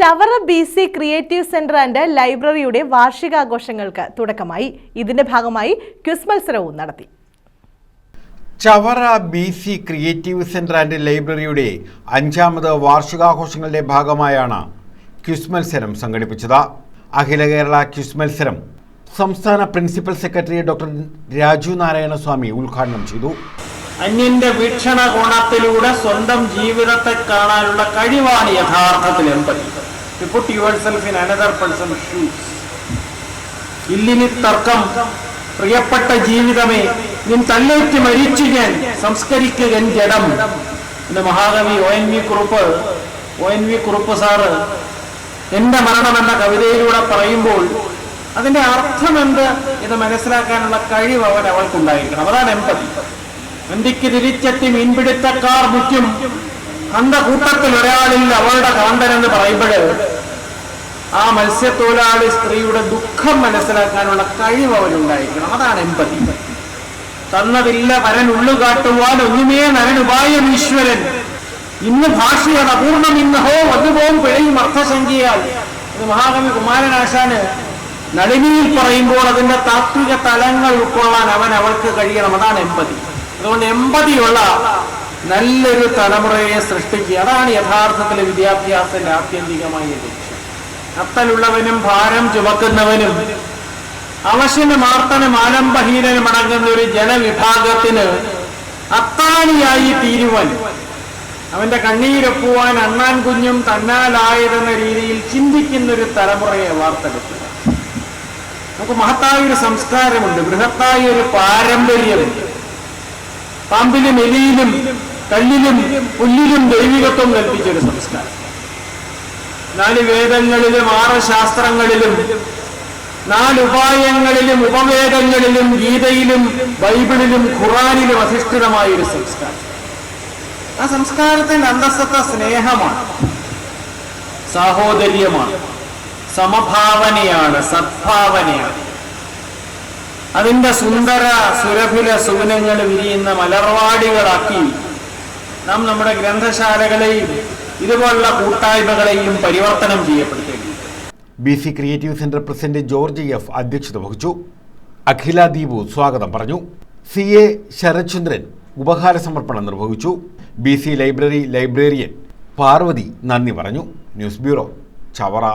Chavara B C creative centre and ലൈബ്രറിയുടെ വാർഷികാഘോഷങ്ങൾക്ക് തുടക്കമായി. ഇതിന്റെ ഭാഗമായി ക്വിസ് മത്സരവും നടത്തി. Chavara B C creative centre and ലൈബ്രറിയുടെ അഞ്ചാമത് വാർഷികാഘോഷങ്ങളുടെ ഭാഗമായാണ് ക്വിസ് മത്സരം സംഘടിപ്പിച്ചത്. അഖില കേരള ക്വിസ് മത്സരം സംസ്ഥാന principal secretary doctor Raju Narayanaswamy ഉദ്ഘാടനം ചെയ്തു. അന്യന്റെ വീക്ഷണകോണത്തിലൂടെ സ്വന്തം ജീവിതത്തെ കാണാനുള്ള കഴിവാണ് യഥാർത്ഥത്തിൽ empathy put yourself in another person shoes ഇല്ലിനി തർക്കം. പ്രിയപ്പെട്ട ജീവിതമേ നിൻ തല്ലേറ്റ് മരിച്ചു ഞാൻ സംസ്കരിക്കുക ജഡം എന്റെ മഹാകവി O N V Kurup O N V Kurup sir എന്റെ മരണം എന്ന കവിതയിലൂടെ പറയുമ്പോൾ അതിന്റെ അർത്ഥം എന്ത്? ഇത് മനസ്സിലാക്കാനുള്ള കഴിവ് അവൻ അവൾക്കുണ്ടായിരിക്കണം. അതാണ് എമ്പതി വണ്ടിക്ക് തിരിച്ചെത്തി മീൻപിടുത്തക്കാർ മുറ്റും അന്ത കൂട്ടത്തിൽ ഒരാളിൽ അവളുടെ കാന്തൻ എന്ന് പറയുമ്പോൾ ആ മത്സ്യത്തൊഴിലാളി സ്ത്രീയുടെ ദുഃഖം മനസ്സിലാക്കാനുള്ള കഴിവ് അവനുണ്ടായിരിക്കണം. അതാണ് എമ്പതി തന്നതില്ല വരൻ ഉള്ളുകാട്ടുവാൻ ഒന്നുമേ നരൻ ഉപായം ഈശ്വരൻ. ഇന്ന് ഭാഷയാണ് അപൂർണം ഇന്നഹോ വന്നുപോകും പിഴയും അർത്ഥസംഖ്യയാൽ. ഇത് മഹാകവി കുമാരനാശാന് നളിനിയിൽ പറയുമ്പോൾ അതിന്റെ താത്വിക തലങ്ങൾ ഉൾക്കൊള്ളാൻ അവൻ അവൾക്ക് കഴിയണം. അതാണ് എമ്പതി അതുകൊണ്ട് എമ്പതിയുള്ള നല്ലൊരു തലമുറയെ സൃഷ്ടിക്കുക. അതാണ് യഥാർത്ഥത്തിലെ വിദ്യാഭ്യാസത്തിന്റെ ആത്യന്തികമായ ലക്ഷ്യം. അത്തലുള്ളവനും ഭാരം ചുമക്കുന്നവനും അവശനും ആർത്തനും ആലംബഹീനനും അടങ്ങുന്ന ഒരു ജനവിഭാഗത്തിന് അത്താണിയായി തീരുവാൻ അവന്റെ കണ്ണീരൊപ്പുവാൻ അണ്ണാൻ കുഞ്ഞും തന്നാലായതെന്ന രീതിയിൽ ചിന്തിക്കുന്ന ഒരു തലമുറയെ വാർത്തെടുക്കുക നമുക്ക് മഹത്തായ ഒരു സംസ്കാരമുണ്ട് ബൃഹത്തായ ഒരു പാരമ്പര്യമുണ്ട് പാമ്പിലും എലിയിലും കല്ലിലും പുല്ലിലും ദൈവികത്വം കൽപ്പിച്ച ഒരു സംസ്കാരം. നാല് വേദങ്ങളിലും ആറ് ശാസ്ത്രങ്ങളിലും നാലുപായങ്ങളിലും ഉപവേദങ്ങളിലും ഗീതയിലും ബൈബിളിലും ഖുറാനിലും അധിഷ്ഠിതമായ ഒരു സംസ്കാരം. ആ സംസ്കാരത്തിന്റെ അന്തസ്സത്ത സ്നേഹമാണ് സാഹോദര്യമാണ് സമഭാവനയാണ് സദ്ഭാവനയാണ്. അതിന്റെ സുന്ദര സുരഭില സുഗുണങ്ങൾ വിരിയുന്ന മലർവാടികളാക്കി നാം നമ്മുടെ ഗ്രന്ഥശാലകളെയും ഇതുപോലുള്ള കൂട്ടായ്മകളെയും പരിവർത്തനം ചെയ്യപ്പെടുത്തേണ്ടി B C creative centre president George F അധ്യക്ഷത വഹിച്ചു. അഖില ദീപു സ്വാഗതം പറഞ്ഞു. സി എ ശരത്ചന്ദ്രൻ ഉപഹാര സമർപ്പണം നിർവഹിച്ചു. B C library librarian Parvathi നന്ദി പറഞ്ഞു. News bureau Chavara.